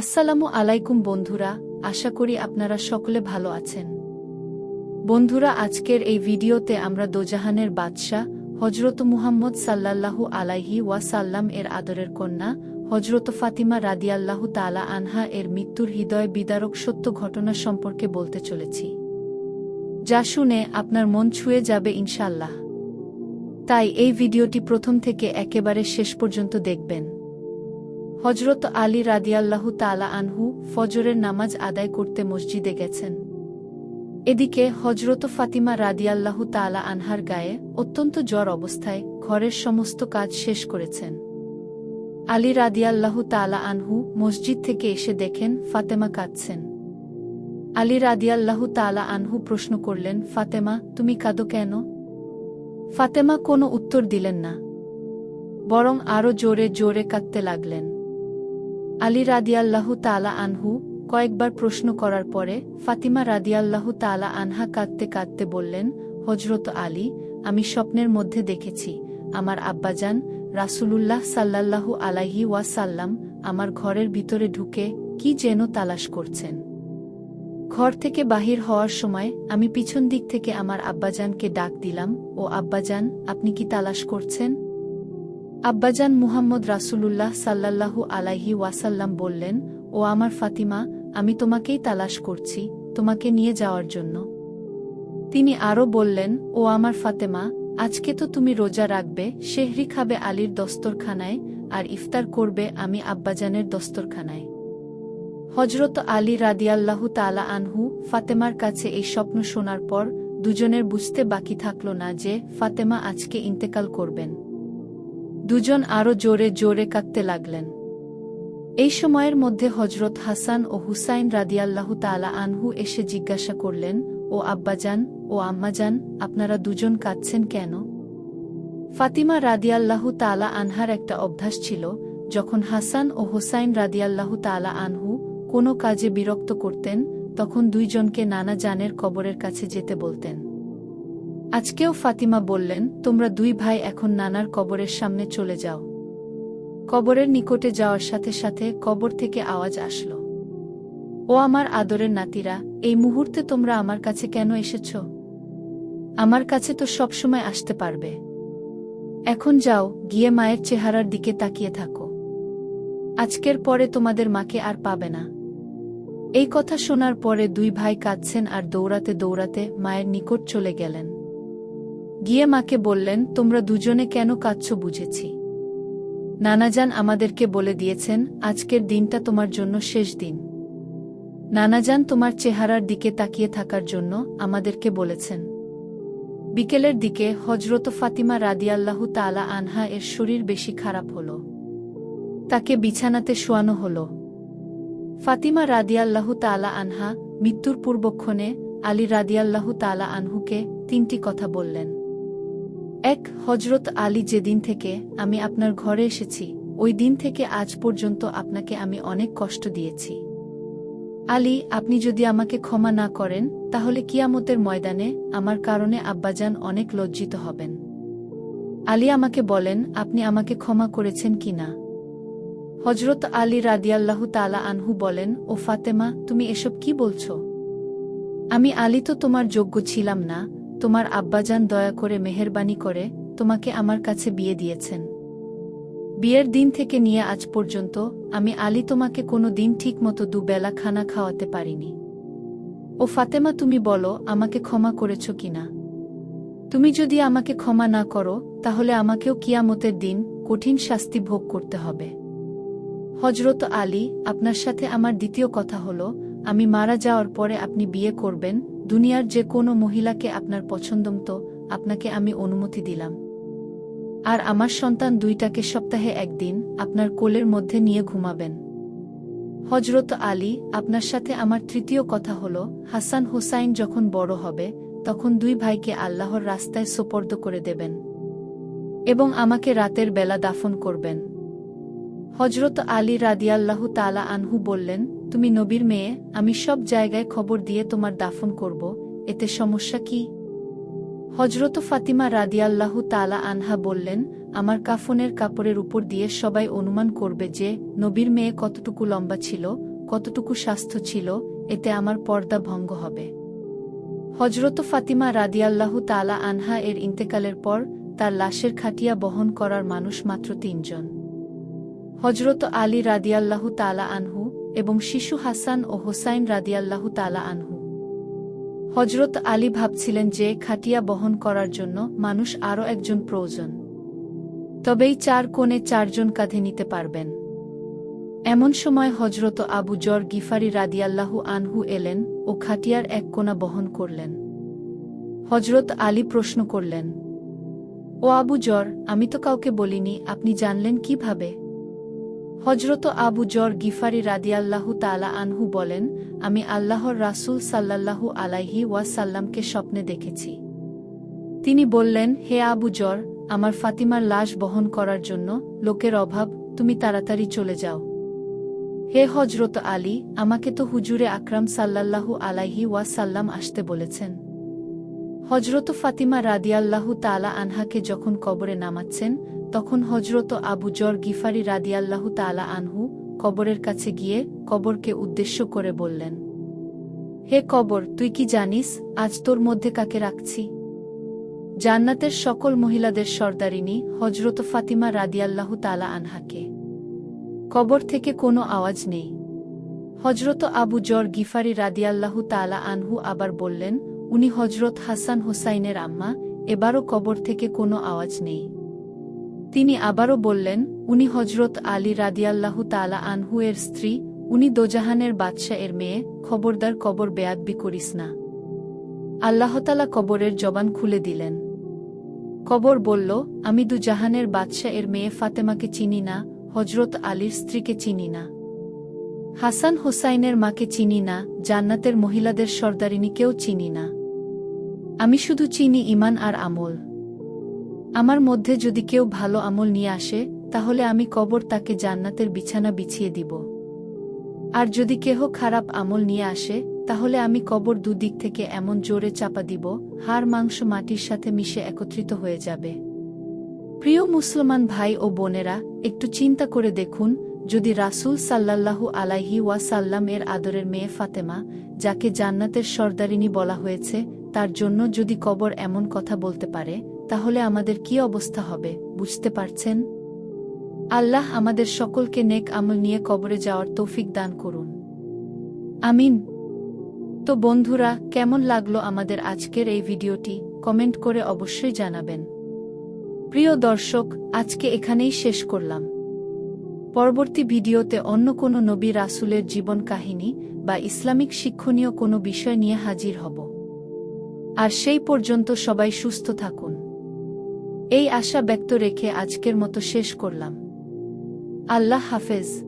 আসসালামু আলাইকুম বন্ধুরা, আশা করি আপনারা সকলে ভালো আছেন। বন্ধুরা, আজকের এই ভিডিওতে আমরা দোজাহানের বাদশাহ হজরত মুহাম্মদ সাল্লাল্লাহু আলাইহি ওয়াসাল্লাম এর আদরের কন্যা হজরত ফাতিমা রাদিয়াল্লাহু তালা আনহা এর মৃত্যুর হৃদয় বিদারক সত্য ঘটনা সম্পর্কে বলতে চলেছি। যা শুনে আপনার মন ছুঁয়ে যাবে ইনশাল্লাহ তাই এই ভিডিওটি প্রথম থেকে একেবারে শেষ পর্যন্ত দেখবেন। হজরত আলী রাদিয়াল্লাহু তালা আনহু ফজরের নামাজ আদায় করতে মসজিদে গেছেন। এদিকে হজরত ফাতিমা রাদিয়াল্লাহু তালা আনহার গায়ে অত্যন্ত জ্বর অবস্থায় ঘরের সমস্ত কাজ শেষ করেছেন। আলী রাদিয়াল্লাহু তালা আনহু মসজিদ থেকে এসে দেখেন ফাতেমা কাঁদছেন। আলী রাদিয়াল্লাহু তালা আনহু প্রশ্ন করলেন, ফাতেমা, তুমি কাঁদো কেন? ফাতেমা কোনো উত্তর দিলেন না, বরং আরও জোরে জোরে কাঁদতে লাগলেন। আলী রাদিয়াল্লাহু তালা আনহু কয়েকবার প্রশ্ন করার পরে ফাতিমা রাদিয়াল্লাহু তালা আনহা কাঁদতে কাঁদতে বললেন হজরত আলী, আমি স্বপ্নের মধ্যে দেখেছি। আমার আব্বাজান রাসূলুল্লাহ সাল্লাল্লাহু আলাইহি ওয়াসাল্লাম আমার ঘরের ভিতরে ঢুকে কি যেন তালাশ করছেন। ঘর থেকে বাহির হওয়ার সময় আমি পিছন দিক থেকে আমার আব্বাজানকে ডাক দিলাম, ও আব্বাজান, আপনি কি তালাশ করছেন? আব্বাজান মুহাম্মদ রাসূলুল্লাহ সাল্লাল্লাহু আলাইহি ওয়াসাল্লাম বললেন, ও আমার ফাতিমা, আমি তোমাকেই তালাশ করছি, তোমাকে নিয়ে যাওয়ার জন্য। তিনি আরও বললেন, ও আমার ফাতেমা, আজকে তো তুমি রোজা রাখবে, শেহরি খাবে আলীর দস্তরখানায়, আর ইফতার করবে আমি আব্বাজানের দস্তরখানায়। হজরত আলী রাদিয়াল্লাহু তালা আনহু ফাতেমার কাছে এই স্বপ্ন শোনার পর দুজনের বুঝতে বাকি থাকল না যে ফাতেমা আজকে ইন্তেকাল করবেন। দুজন আরও জোরে জোরে কাঁদতে লাগলেন। এই সময়ের মধ্যে হজরত হাসান ও হুসাইন রাদিয়াল্লাহু তালা আনহু এসে জিজ্ঞাসা করলেন, ও আব্বাজান, ও আম্মাজান, আপনারা দুজন কাঁদছেন কেন? ফাতিমা রাদিয়াল্লাহু তালা আনহার একটা অভ্যাস ছিল, যখন হাসান ও হোসাইন রাদিয়াল্লাহু তালা আনহু কোনো কাজে বিরক্ত করতেন, তখন দুইজনকে নানা জানের কবরের কাছে যেতে বলতেন। আজকেও ফাতিমা বললেন, তোমরা দুই ভাই এখন নানার কবরের সামনে চলে যাও। কবরের নিকটে যাওয়ার সাথে সাথে কবর থেকে আওয়াজ আসল। ও আমার আদরের নাতিরা, এই মুহূর্তে তোমরা আমার কাছে কেন এসেছ? আমার কাছে তো সবসময় আসতে পারবে। এখন যাও, গিয়ে মায়ের চেহারার দিকে তাকিয়ে থাকো। আজকের পরে তোমাদের মাকে আর পাবে না। এই কথা শোনার পরে দুই ভাই কাঁদছেন আর দৌড়াতে দৌড়াতে মায়ের নিকট চলে গেলেন। গিয়ে মাকে বললেন, তোমরা দুজনে কেন কাঁদছ বুঝেছি। নানাজান আমাদেরকে বলে দিয়েছেন, আজকের দিনটা তোমার জন্য শেষ দিন। নানাজান তোমার চেহারার দিকে তাকিয়ে থাকার জন্য আমাদেরকে বলেছেন। বিকেলের দিকে হজরত ফাতিমা রাদিয়াল্লাহু তালা আনহা এর শরীর বেশি খারাপ হল। তাকে বিছানাতে শোয়ানো হল। ফাতিমা রাদিয়াল্লাহু তালা আনহা মৃত্যুর পূর্বক্ষণে আলী রাদিয়াল্লাহু তালা আনহুকে তিনটি কথা বললেন। এক হজরত আলী যেদিন থেকে আমি আপনার ঘরে এসেছি, ওই দিন থেকে আজ পর্যন্ত আপনাকে আমি অনেক কষ্ট দিয়েছি। আলী, আপনি যদি আমাকে ক্ষমা না করেন, তাহলে কিয়ামতের ময়দানে আমার কারণে আব্বাজান অনেক লজ্জিত হবেন। আলী আমাকে বলেন, আপনি আমাকে ক্ষমা করেছেন কি না? হজরত আলী রাদিয়াল্লাহু তালা আনহু বলেন, ও ফাতেমা, তুমি এসব কি বলছ? আমি আলী তো তোমার যোগ্য ছিলাম না তোমার আব্বাজান দয়া করে মেহরবানি করে তোমাকে আমার কাছে বিয়ে দিয়েছেন। বিয়ের দিন থেকে নিয়ে আজ পর্যন্ত আমি আলী তোমাকে কোনো দিন ঠিক মতো দুবেলা খানা খাওয়াতে পারিনি। ও ফাতেমা, তুমি বলো, আমাকে ক্ষমা করেছ কিনা? তুমি যদি আমাকে ক্ষমা না করো, তাহলে আমাকেও কিয়ামতের দিন কঠিন শাস্তি ভোগ করতে হবে। হজরত আলী, আপনার সাথে আমার দ্বিতীয় কথা হলো, আমি মারা যাওয়ার পরে আপনি বিয়ে করবেন দুনিয়ার যে কোনো মহিলাকে আপনার পছন্দমতো, আপনাকে আমি অনুমতি দিলাম। আর আমার সন্তান দুইটাকে সপ্তাহে একদিন আপনার কোলের মধ্যে নিয়ে ঘুমাবেন। হজরত আলী আপনার সাথে আমার তৃতীয় কথা হল, হাসান হোসাইন যখন বড় হবে, তখন দুই ভাইকে আল্লাহর রাস্তায় সোপর্দ করে দেবেন। এবং আমাকে রাতের বেলা দাফন করবেন। হজরত আলী রাদিয়াল্লাহু তালা আনহু বললেন, তুমি নবীর মেয়ে, আমি সব জায়গায় খবর দিয়ে তোমার দাফন করব, এতে সমস্যা কি? হজরত ফাতিমা রাদিয়াল্লাহু তালা আনহা বললেন, আমার কাফনের কাপড়ের উপর দিয়ে সবাই অনুমান করবে যে, নবীর মেয়ে কতটুকু লম্বা ছিল, কতটুকু স্বাস্থ্য ছিল, এতে আমার পর্দা ভঙ্গ হবে। হজরত ফাতিমা রাদিয়াল্লাহু তালা আনহা এর ইন্তেকালের পর, তার লাশের খাটিয়া বহন করার মানুষ মাত্র তিনজন। হজরত আলী রাদিয়াল্লাহু তালা আনহু এবং শিশু হাসান ও হোসাইন রাদিয়াল্লাহু তালা আনহু। হজরত আলী ভাবছিলেন যে খাটিয়া বহন করার জন্য মানুষ আরও একজন প্রয়োজন। তবেই চার কোণে চারজন কাঁধে নিতে পারবেন। এমন সময় হজরত আবু জর গিফারি রাদিয়াল্লাহু আনহু এলেন ও খাটিয়ার এক কোণা বহন করলেন। হজরত আলী প্রশ্ন করলেন, ও আবু জর, আমি তো কাউকে বলিনি, আপনি জানলেন কীভাবে? হজরত আবু জর গিফারি রাদিয়াল্লাহু তালা আনহু বলেন, আমি আল্লাহর রাসূল সাল্লাল্লাহু আলাইহি ওয়াসাল্লামকে স্বপ্নে দেখেছি। তিনি বললেন, হে আবু জর, আমার ফাতিমার লাশ বহন করার জন্য লোকের অভাব, তুমি তাড়াতাড়ি চলে যাও। হে হজরত আলী, আমাকে তো হুজুরে আকরাম সাল্লাল্লাহু আলাইহি ওয়াসাল্লাম আসতে বলেছেন। হজরত ফাতিমা রাদিয়াল্লাহু তালা আনহাকে যখন কবরে নামাচ্ছেন তখন হজরত আবু জর গিফারি রাদিয়াল্লাহু তালা আনহু কবরের কাছে গিয়ে কবরকে উদ্দেশ্য করে বললেন, হে কবর, তুই কি জানিস, আজ তোর মধ্যে কাকে রাখছি? জান্নাতের সকল মহিলাদের সর্দারিনী হজরত ফাতিমা রাদিয়াল্লাহু তালা আনহাকে। কবর থেকে কোনো আওয়াজ নেই। হজরত আবু জর গিফারি রাদিয়াল্লাহু তালা আনহু আবার বললেন, উনি হজরত হাসান হোসাইনের আম্মা, এবারও কবর থেকে কোনো আওয়াজ নেই। তিনি আবারও বললেন, উনি হজরত আলী রাদিয়াল্লাহু তালা আনহু এর স্ত্রী, উনি দোজাহানের বাদশা এর মেয়ে, খবরদার কবর বেয়াদবি করিস না। আল্লাহতালা কবরের জবান খুলে দিলেন। কবর বলল, আমি দুজাহানের বাদশা এর মেয়ে ফাতেমাকে চিনি না হজরত আলীর স্ত্রীকে চিনি না। হাসান হোসাইনের মাকে চিনি না, জান্নাতের মহিলাদের সর্দারিনীকেও চিনি না। আমি শুধু চিনি ইমান আর আমল। আমার মধ্যে যদি কেউ ভালো আমল নিয়ে আসে, তাহলে আমি কবর তাকে জান্নাতের বিছানা বিছিয়ে দিব। আর যদি কেহ খারাপ আমল নিয়ে আসে, তাহলে আমি কবর দুদিক থেকে এমন জোরে চাপা দিব, হাড় মাংস মাটির সাথে মিশে একত্রিত হয়ে যাবে। প্রিয় মুসলমান ভাই ও বোনেরা, একটু চিন্তা করে দেখুন, যদি রাসূল সাল্লাল্লাহু আলাইহি ওয়াসাল্লাম এর আদরের মেয়ে ফাতেমা, যাকে জান্নাতের সর্দারিনী বলা হয়েছে, তার জন্য যদি কবর এমন কথা বলতে পারে তাহলে আমাদের কি অবস্থা হবে, বুঝতে পারছেন? আল্লাহ আমাদের সকলকে নেক আমল নিয়ে কবরে যাওয়ার তৌফিক দান করুন। আমিন। তো বন্ধুরা, কেমন লাগল আমাদের আজকের এই ভিডিওটি? কমেন্ট করে অবশ্যই জানাবেন। প্রিয় দর্শক, আজকে এখানেই শেষ করলাম। পরবর্তী ভিডিওতে অন্য কোনো নবী রাসুলের জীবন কাহিনী বা ইসলামিক শিক্ষণীয় কোনো বিষয় নিয়ে হাজির হব। আর সেই পর্যন্ত সবাই সুস্থ থাকুন। এই আশা ব্যক্ত রেখে আজকের মতো শেষ করলাম। আল্লাহ হাফেজ।